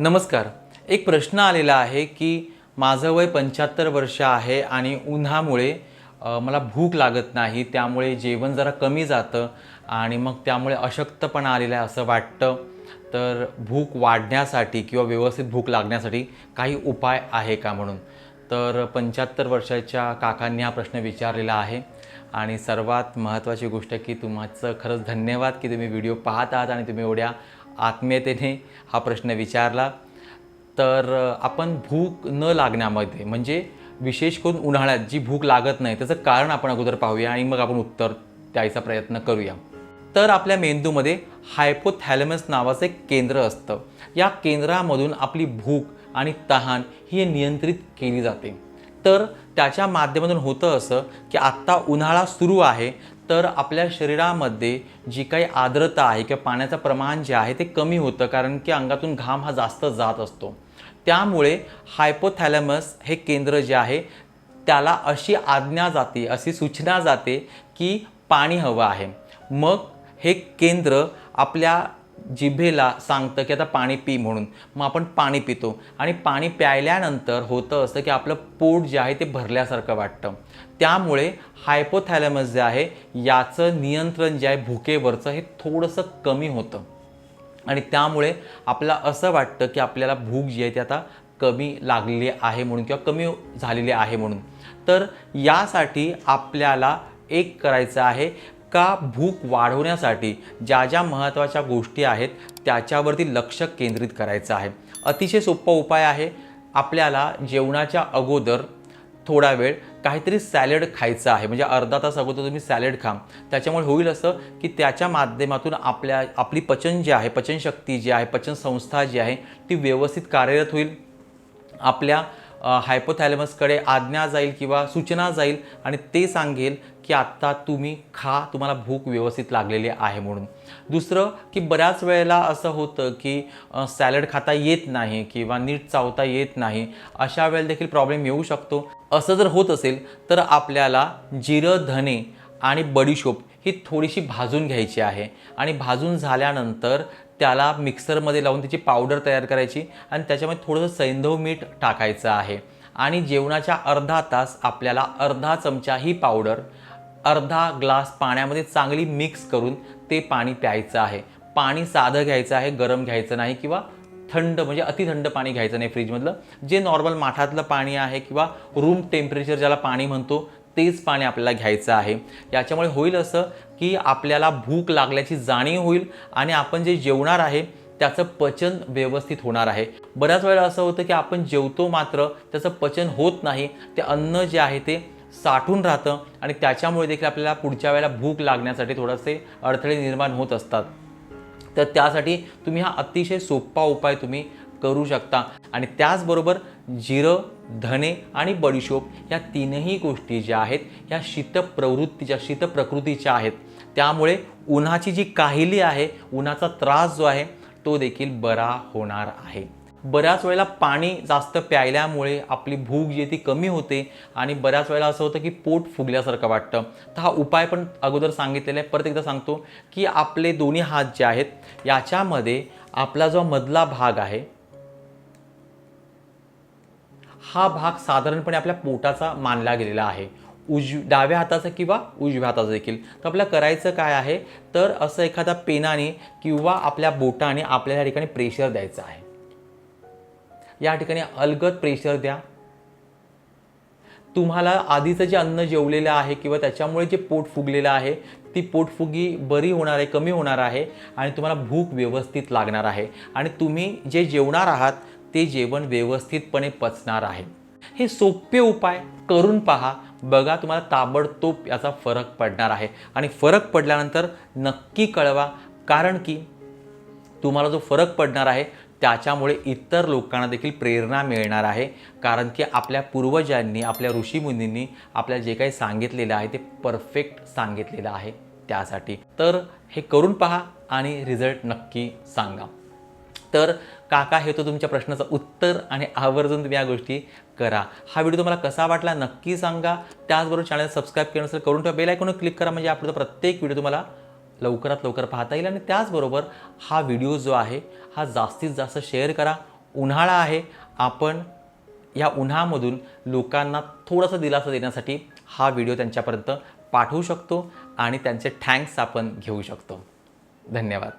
नमस्कार. एक प्रश्न आलेला आहे की माझं वय पंच्याहत्तर वर्ष आहे आणि उन्हामुळे मला भूक लागत नाही त्यामुळे जेवण जरा कमी जातं आणि मग त्यामुळे अशक्तपणा आलेला आहे असं वाटतं. तर भूक वाढण्यासाठी किंवा व्यवस्थित भूक लागण्यासाठी काही उपाय आहे का म्हणून? तर पंच्याहत्तर वर्षाच्या काकांनी हा प्रश्न विचारलेला आहे आणि सर्वात महत्त्वाची गोष्ट की तुमचं खरंच धन्यवाद की तुम्ही व्हिडिओ पाहत आहात आणि तुम्ही एवढ्या आत्मीयतेने हा प्रश्न विचारला. तर आपण भूक न लागण्यामध्ये म्हणजे विशेष करून उन्हाळ्यात जी भूक लागत नाही त्याचं कारण आपण अगोदर पाहूया आणि मग आपण उत्तर द्यायचा प्रयत्न करूया. तर आपल्या मेंदूमध्ये हायपोथॅलमस नावाचं एक केंद्र असतं. या केंद्रामधून आपली भूक आणि तहान ही नियंत्रित केली जाते. तर त्याच्या माध्यमातून होतं असं की आत्ता उन्हाळा सुरू आहे तर आपल्या शरीरामध्ये जी काही आर्द्रता आहे किंवा पाण्याचं प्रमाण जे आहे ते कमी होतं कारण की अंगातून घाम हा जास्त जात असतो. त्यामुळे हायपोथॅलमस हे केंद्र जे आहे त्याला अशी आज्ञा जाते अशी सूचना जाते की पाणी हवं आहे. मग हे केंद्र आपल्या जिभेला सांगतं की आता पाणी पी म्हणून. मग आपण पाणी पितो. आणि पाणी प्यायल्यानंतर होतं असं की आपलं पोट जे आहे ते भरल्यासारखं वाटतं. त्यामुळे हायपोथॅलमस जे आहे याचं नियंत्रण जे आहे भुकेवरचं हे थोडंसं कमी होतं. आणि त्यामुळे आपल्याला असं वाटतं की आपल्याला भूक जी आहे ती आता कमी लागलेली आहे म्हणून किंवा कमी झालेली आहे म्हणून. तर यासाठी आपल्याला एक करायचं आहे का भूक वाढवण्यासाठी ज्या ज्या महत्त्वाच्या गोष्टी आहेत त्याच्यावरती लक्ष केंद्रित करायचं आहे. अतिशय सोपा उपाय आहे. आपल्याला जेवणाच्या अगोदर थोडा वेळ काहीतरी सॅलड खायचं आहे. म्हणजे अर्धा तास अगोदर तुम्ही सॅलड खा. त्याच्यामुळे होईल असं की त्याच्या माध्यमातून आपल्या आपली पचन जी आहे पचनशक्ती जी आहे पचन संस्था जी आहे ती व्यवस्थित कार्यरत होईल. आपल्या हायपोथॅलेमसकडे आज्ञा जाईल किंवा सूचना जाईल आणि ते सांगेल की आत्ता तुम्ही खा तुम्हाला भूक व्यवस्थित लागलेली आहे म्हणून. दुसरं की बऱ्याच वेळेला असं होतं की सॅलड खाता येत नाही किंवा नीट चावता येत नाही अशा वेळेला देखील प्रॉब्लेम येऊ शकतो. असं जर होत असेल तर आपल्याला जिरं धने आणि बडीशोप ही थोडीशी भाजून घ्यायची आहे. आणि भाजून झाल्यानंतर त्याला मिक्सरमध्ये लावून त्याची पावडर तयार करायची आणि त्याच्यामध्ये थोडंसं सैंधव मीठ टाकायचं आहे. आणि जेवणाच्या अर्धा तास आपल्याला अर्धा चमचा ही पावडर अर्धा ग्लास पाण्यामध्ये चांगली मिक्स करून ते पाणी प्यायचं आहे. पाणी साधं घ्यायचं आहे गरम घ्यायचं नाही किंवा थंड म्हणजे अतिथंड पाणी घ्यायचं नाही फ्रीजमधलं. जे नॉर्मल माठातलं पाणी आहे किंवा रूम टेम्परेचर ज्याला पाणी म्हणतो तेच पाणी आपल्याला घ्यायचं आहे. याच्यामुळे होईल असं की आपल्याला भूक लागल्याची जाणीव होईल आणि आपण जे जेवणार आहे त्याचं पचन व्यवस्थित होणार आहे. बऱ्याच वेळा असं होतं की आपण जेवतो मात्र त्याचं पचन होत नाही ते अन्न जे आहे ते साठून राहतं आणि त्याच्यामुळे देखील आपल्याला पुढच्या वेळेला भूक लागण्यासाठी थोडेसे अडथळे निर्माण होत असतात. तर त्यासाठी तुम्ही हा अतिशय सोपा उपाय तुम्ही करू शकता. आणि त्याचबरोबर जिरं धने आणि बडीशोप या तीनही गोष्टी ज्या आहेत ह्या शीतप्रवृत्तीच्या शीतप्रकृतीच्या आहेत. त्यामुळे उन्हाची जी काहिली आहे उन्हाचा त्रास जो आहे तो देखील बरा होणार आहे. बऱ्याच वेळेला पाणी जास्त प्यायल्यामुळे आपली भूक जी ती कमी होते आणि बऱ्याच वेळेला असं होतं की पोट फुगल्यासारखं वाटतं. तर हा उपाय पण अगोदर सांगितलेला आहे. परत एकदा सांगतो की आपले दोन्ही हात जे आहेत याच्यामध्ये आपला जो मधला भाग आहे हा भाग साधारणपणे आपल्या पोटाचा मानला गेलेला आहे. उज डाव्या हाताचा किंवा उजव्या हाताचा देखील. तर आपल्याला करायचं काय आहे? तर असं एखाद्या पेनाने किंवा आपल्या बोटाने आपल्याला या ठिकाणी प्रेशर द्यायचं आहे. या ठिकाणी अलगद प्रेशर द्या. तुम्हाला आधीचं जे अन्न जेवलेलं आहे किंवा त्याच्यामुळे जे पोट फुगलेलं आहे ती पोटफुगी बरी होणार आहे कमी होणार आहे आणि तुम्हाला भूक व्यवस्थित लागणार आहे. आणि तुम्ही जे जेवणार आहात ते जेवण व्यवस्थितपणे पचणार आहे. हे सोपे उपाय करून पहा. बघा तुम्हाला ताबडतोब याचा फरक पडणार आहे. आणि फरक पडल्यानंतर नक्की कळवा. कारण की तुम्हाला जो फरक पडणार आहे त्याच्यामुळे इतर लोकांना देखील प्रेरणा मिळणार आहे. कारण की आपल्या पूर्वजांनी आपल्या ऋषीमुनींनी आपल्याला जे काही सांगितलेलं आहे ते परफेक्ट सांगितलेलं आहे त्यासाठी. तर हे करून पहा आणि रिझल्ट नक्की सांगा. तर काका हे तो तुमच्या प्रश्नाचं उत्तर आणि आवर्जून तुम्ही या गोष्टी करा. हा व्हिडिओ तुम्हाला कसा वाटला नक्की सांगा. त्याचबरोबर चॅनल सबस्क्राईब केलं नसेल करून ठेवा. बेल आयकॉनवर क्लिक करा म्हणजे आपला प्रत्येक व्हिडिओ तुम्हाला लवकरात लवकर पाहता येईल. आणि त्याचबरोबर हा व्हिडिओ जो आहे हा जास्तीत जास्त शेअर करा. उन्हाळा आहे. आपण या उन्हामधून लोकांना थोडासा दिलासा देण्यासाठी हा व्हिडिओ त्यांच्यापर्यंत पाठवू शकतो आणि त्यांचे थँक्स आपण घेऊ शकतो. धन्यवाद.